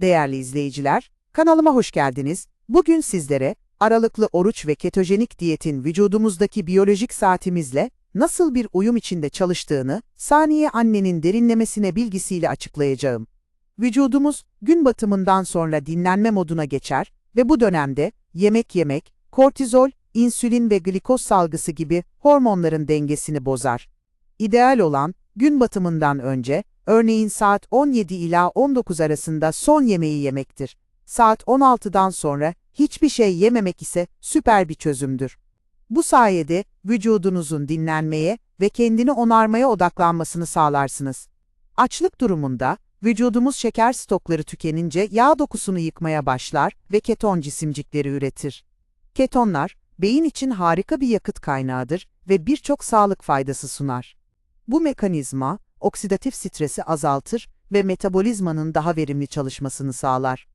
Değerli izleyiciler, kanalıma hoş geldiniz. Bugün sizlere aralıklı oruç ve ketojenik diyetin vücudumuzdaki biyolojik saatimizle nasıl bir uyum içinde çalıştığını saniye annenin derinlemesine bilgisiyle açıklayacağım. Vücudumuz gün batımından sonra dinlenme moduna geçer ve bu dönemde yemek yemek, kortizol, insülin ve glikoz salgısı gibi hormonların dengesini bozar. İdeal olan gün batımından önce, örneğin saat 17 ila 19 arasında son yemeği yemektir. Saat 16'dan sonra hiçbir şey yememek ise süper bir çözümdür. Bu sayede vücudunuzun dinlenmeye ve kendini onarmaya odaklanmasını sağlarsınız. Açlık durumunda vücudumuz şeker stokları tükenince yağ dokusunu yıkmaya başlar ve keton cisimcikleri üretir. Ketonlar, beyin için harika bir yakıt kaynağıdır ve birçok sağlık faydası sunar. Bu mekanizma, oksidatif stresi azaltır ve metabolizmanın daha verimli çalışmasını sağlar.